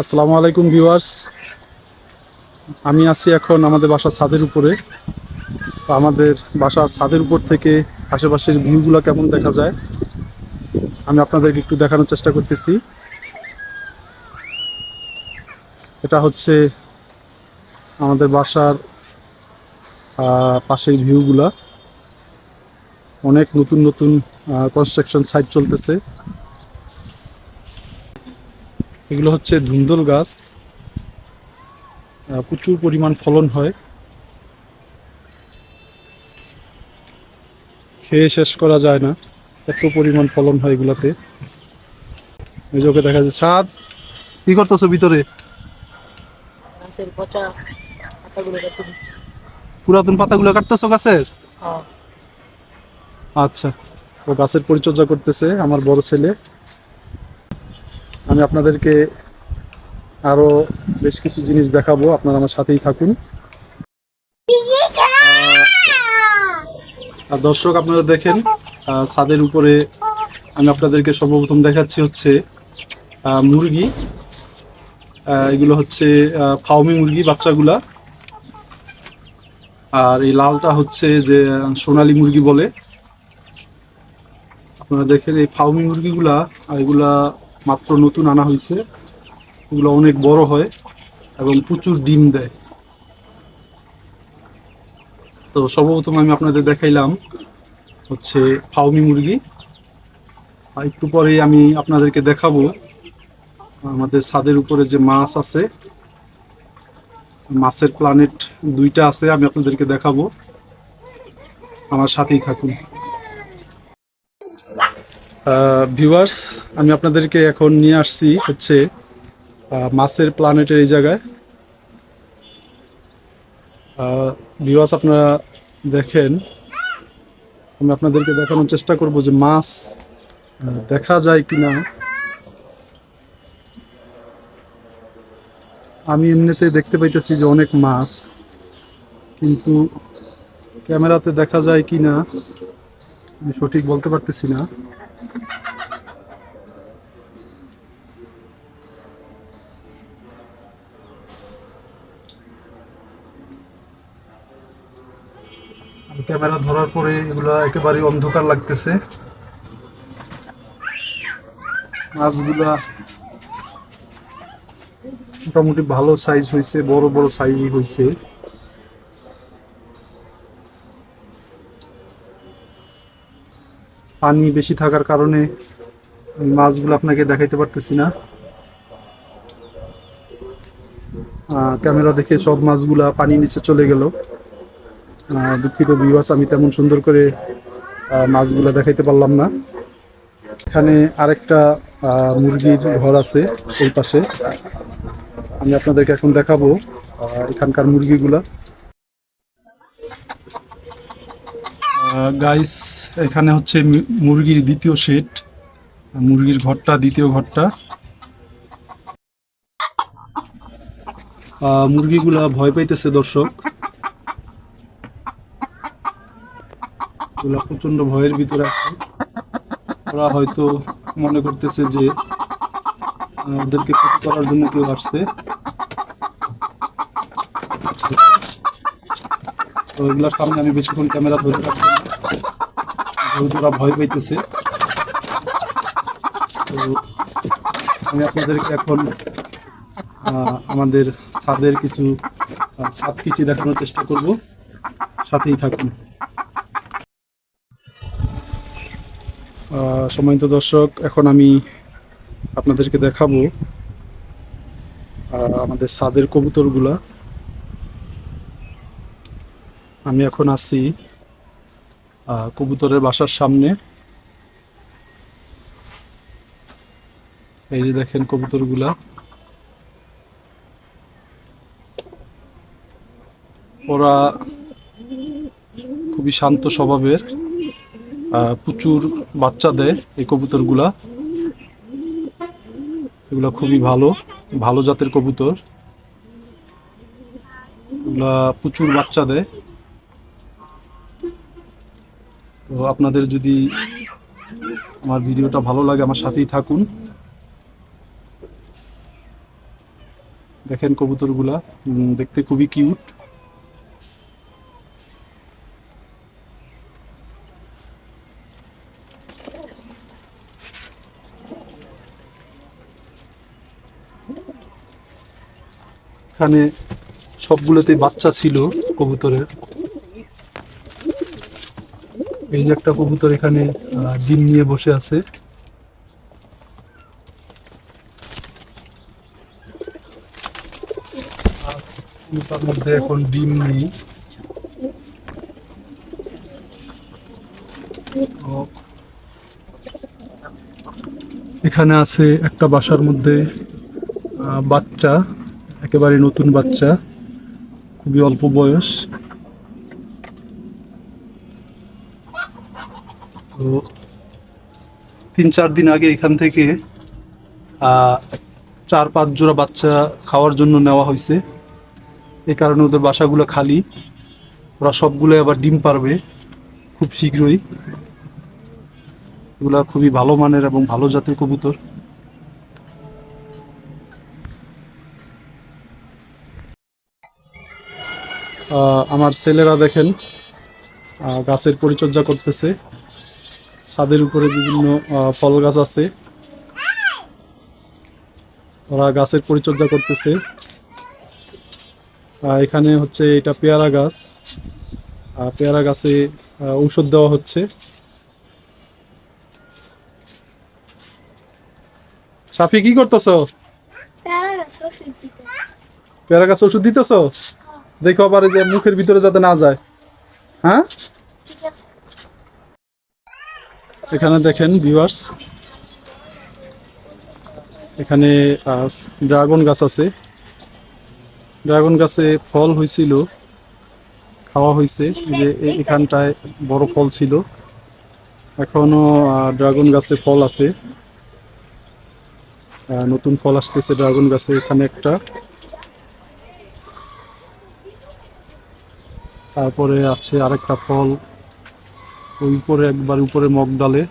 আসসালামু আলাইকুম ভিউয়ার্স। আমি আছি এখন আমাদের বাসার ছাদের উপরে। তো আমাদের বাসার ছাদের উপর থেকে আশেপাশের ভিউগুলো কেমন দেখা যায়, আমি আপনাদেরকে একটু দেখানোর চেষ্টা করতেছি। এটা হচ্ছে আমাদের বাসার পাশের ভিউগুলা। অনেক নতুন নতুন কনস্ট্রাকশন সাইট চলতেছে। এগুলো হচ্ছে ধুন্দল গাছ। প্রচুর পরিমাণ ফলন হয়। খেয়ে শেষ করা যায় না। এত পরিমাণ ফলন হয় এগুলাতে। এই যে ওকে দেখা যায় সাদ কি করতেছো ভিতরে? পুরাতন পাতাগুলো কাটতেছো গাছের? হ্যাঁ। আচ্ছা ও গাছের পরিচর্যা করতেছে আমার বড় ছেলে। আমি আপনাদেরকে আরও বেশ কিছু জিনিস দেখাবো, আপনারা আমার সাথেই থাকুন। আর দর্শক, আপনারা দেখেন ছাদের উপরে আমি আপনাদেরকে সর্বপ্রথম দেখাচ্ছি হচ্ছে মুরগি। এগুলো হচ্ছে ফাউমি মুরগি বাচ্চাগুলা। আর এই লালটা হচ্ছে যে সোনালী মুরগি বলে। আপনারা দেখেন এই ফাউমি মুরগিগুলা এগুলা মাত্র নতুন আনা হয়েছে। এগুলো অনেক বড় হয় এবং প্রচুর ডিম দেয়। তো সর্বপ্রথম আমি আপনাদের দেখাইলাম হচ্ছে ফাউমি মুরগি। আর একটু পরে আমি আপনাদেরকে দেখাবো আমাদের ছাদের উপরে যে মাছ আছে। মাছের প্ল্যানেট দুইটা আছে, আমি আপনাদেরকে দেখাবো। আমার সাথেই থাকুন। ভিউয়ার্স আমি আপনাদেরকে এখন নিয়ে আসছি হচ্ছে মাছের প্ল্যানেটের এই জায়গায়। ভিউয়ার্স আপনারা দেখেন, আমি আপনাদেরকে দেখানোর চেষ্টা করব যে মাছ দেখা যায় কি না আমি এমনিতে দেখতে পাইতেছি যে অনেক মাছ, কিন্তু ক্যামেরাতে দেখা যায় কিনা, আমি সঠিক বলতে পারতেছি না। ক্যামেরা ধরার পরে এগুলা একেবারে অন্ধকার লাগতেছে। মাছগুলা মোটামুটি ভালো সাইজ হয়েছে বড় বড় সাইজই হয়েছে পানি বেশি থাকার কারণে মাছগুলো আপনাকে দেখাইতে পারতেছি না। ক্যামেরা দেখে সব মাছগুলা পানি নিচে চলে গেল। দুঃখিত বিবাস আমি তেমন সুন্দর করে মাছগুলা দেখাইতে পারলাম না। এখানে আরেকটা মুরগির ঘর আছে এই পাশে। আমি আপনাদেরকে এখন দেখাবো এখানকার মুরগিগুলা। গাইস এখানে হচ্ছে মুরগির দ্বিতীয় সেট মুরগির ঘরটা, দ্বিতীয় ঘরটা। মুরগিগুলা ভয় পাইতেছে দর্শক। প্রচণ্ড ভয়ের ভিতরে আছে। ওরা হয়তো মনে করতেছে যে ওদেরকে ক্ষতি করার জন্য কেউ আসছে। তো এগুলোর সামনে আমি বেশিক্ষণ ক্যামেরা ধরে রাখব। ওরা ভয় পাইতেছে। তো আমি আপনাদেরকে এখন আমাদের ছাদের কিছু ছাদ কৃষি দেখানোর চেষ্টা করব। সাথেই থাকুন। সম্মানিত দর্শক, এখন আমি আপনাদেরকে দেখাবো আমাদের ছাদের কবুতরগুলা। আমি এখন আছি কবুতরের বাসার সামনে। এই যে দেখেন কবুতরগুলা। ওরা খুবই শান্ত স্বভাবের প্রচুর বাচ্চা দেয় এই কবুতরগুলা। এগুলা খুবই ভালো ভালো জাতের কবুতর। এগুলা প্রচুর বাচ্চা দেয়। তো আপনাদের যদি আমার ভিডিওটা ভালো লাগে, আমার সাথেই থাকুন। দেখেন কবুতরগুলা দেখতে খুবই কিউট। এখানে সবগুলোতে বাচ্চা ছিল কবুতরের। এই যে একটা কবুতর এখানে ডিম নিয়ে বসে আছে। তার মধ্যে এখন ডিম নেই। এখানে আছে একটা বাসার মধ্যে বাচ্চা, একেবারে নতুন বাচ্চা, খুবই অল্প বয়স। তো তিন চার দিন আগে এখান থেকে চার পাঁচ জোড়া বাচ্চা খাওয়ার জন্য নেওয়া হয়েছে এই কারণে ওদের বাসাগুলো খালি। ওরা সবগুলো আবার ডিম পারবে খুব শীঘ্রই। এগুলা খুবই ভালো মানের এবং ভালো জাতের কবুতর। আমার ছেলেরা দেখেন গাছের পরিচর্যা করতেছে। ছাদের উপরে বিভিন্ন ফল গাছ আছে। ওরা গাছের পরিচর্যা করতেছে। এখানে হচ্ছে এটা পেয়ারা গাছ। পেয়ারা গাছে ঔষধ দেওয়া হচ্ছে। সাফি কি করতেছ? প্যারা গাছ ওষুধ দিতেছ। দেখো আবার যে মুখের ভিতরে যাতে না যায়। হ্যাঁ? এখানে দেখেন ভিউয়ার্স এখানে ড্রাগন গাছ আছে। ড্রাগন গাছে ফল হয়েছিল, খাওয়া হয়েছে। যে এখানটায় বড় ফল ছিল। এখনও ড্রাগন গাছে ফল আছে। নতুন ফল আসতেছে ড্রাগন গাছে এখানে একটা। তারপরে আছে আরেকটা ফল। ওই উপরে একবার উপরে মগ ডালে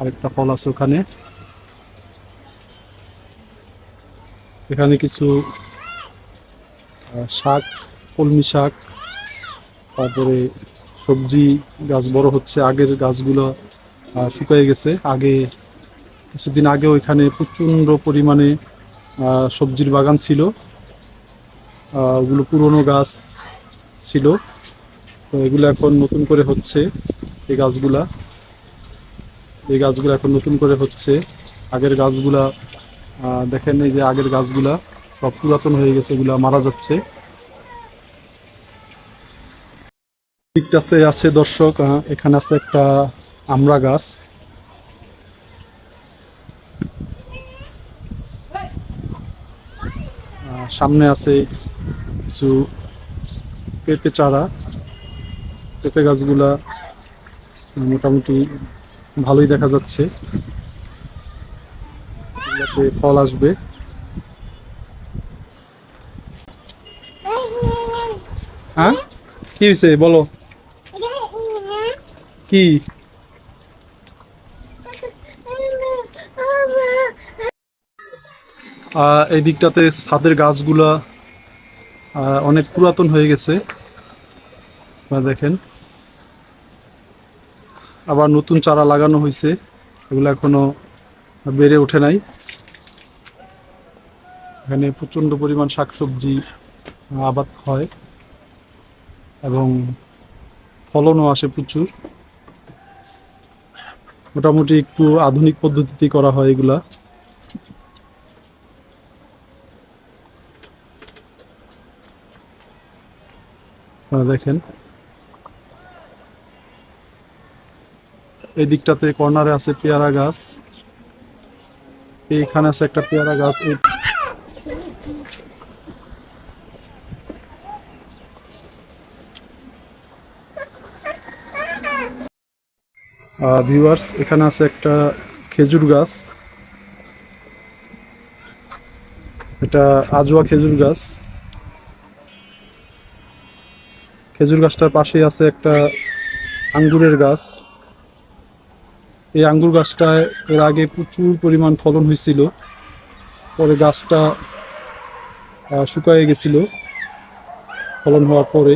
আরেকটা ফল আছে ওখানে। এখানে কিছু শাক, কলমি শাক, তারপরে সবজি গাছ বড় হচ্ছে, আগের গাছগুলো শুকিয়ে গেছে। আগে, কিছুদিন আগে ওইখানে প্রচণ্ড পরিমাণে সবজির বাগান ছিল। ওগুলো পুরনো গাছ ছিল। তো এগুলো এখন নতুন করে হচ্ছে, এই গাছগুলা। এই গাছগুলো এখন নতুন করে হচ্ছে। আগের গাছগুলা দেখেন এই যে আগের গাছগুলা সব পুরাতন হয়ে গেছে, এগুলা মারা যাচ্ছে। দিকটাতে আছে দর্শক এখানে আছে একটা আমরা গাছ। সামনে আছে কিছু পেঁপে চারা। পেঁপে গাছগুলা মোটামুটি ভালোই দেখা যাচ্ছে। ফল আসবে। হ্যাঁ? কি হয়েছে বলো। কি? এই দিকটাতে ছাদের গাছগুলা অনেক পুরাতন হয়ে গেছে। দেখেন। আবার নতুন চারা লাগানো হয়েছে। এগুলো এখনও বেড়ে ওঠে নাই। এখানে প্রচণ্ড পরিমাণ শাকসবজি আবাদ হয় এবং ফলনও আসে প্রচুর। মোটামুটি একটু আধুনিক পদ্ধতিতেই করা হয় এগুলা। দেখেন। এই দিকটাতে কর্নারে আছে পেয়ারা গাছ। এইখানে আছে একটা পেয়ারা গাছ ভিউয়ার্স এখানে আছে একটা খেজুর গাছ। এটা আজোয়া খেজুর গাছ। খেজুর গাছটার পাশেই আছে একটা আঙ্গুরের গাছ। এই আঙ্গুর গাছটায় এর আগে প্রচুর পরিমাণ ফলন হয়েছিল। পরে গাছটা শুকায়ে গেছিল ফলন হওয়ার পরে।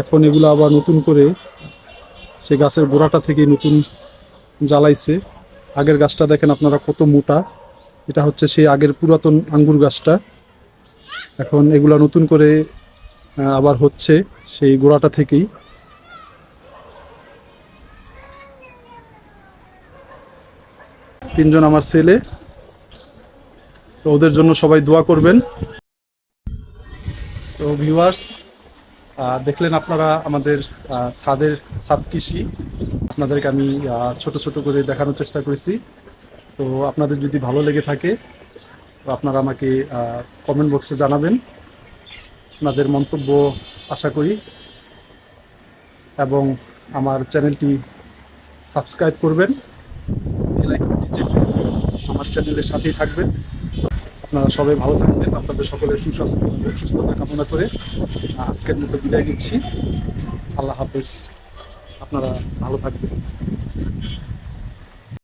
এখন এগুলো আবার নতুন করে সে গাছের গোড়াটা থেকে নতুন জ্বালাইছে। আগের গাছটা দেখেন আপনারা কত মোটা। এটা হচ্ছে সেই আগের পুরাতন আঙ্গুর গাছটা। এখন এগুলা নতুন করে আবার হচ্ছে সেই গোড়াটা থেকেই। তিনজন আমার ছেলে। তো ওদের জন্য সবাই দোয়া করবেন। তো ভিউয়ার্স দেখলেন আপনারা আমাদের ছাদের ছাদ কৃষি। আপনাদেরকে আমি ছোট ছোট করে দেখানোর চেষ্টা করেছি। তো আপনাদের যদি ভালো লেগে থাকে, তো আপনারা আমাকে কমেন্ট বক্সে জানাবেন। আপনাদের মন্তব্য আশা করি। এবং আমার চ্যানেলটি সাবস্ক্রাইব করবেন। আমার চ্যানেলের সাথেই থাকবেন। আপনারা সবাই ভালো থাকবেন। আপনাদের সকলের সুস্বাস্থ্য সুস্থতা কামনা করে আজকের মতো বিদায় নিচ্ছি। আল্লাহ হাফেজ। আপনারা ভালো থাকবেন।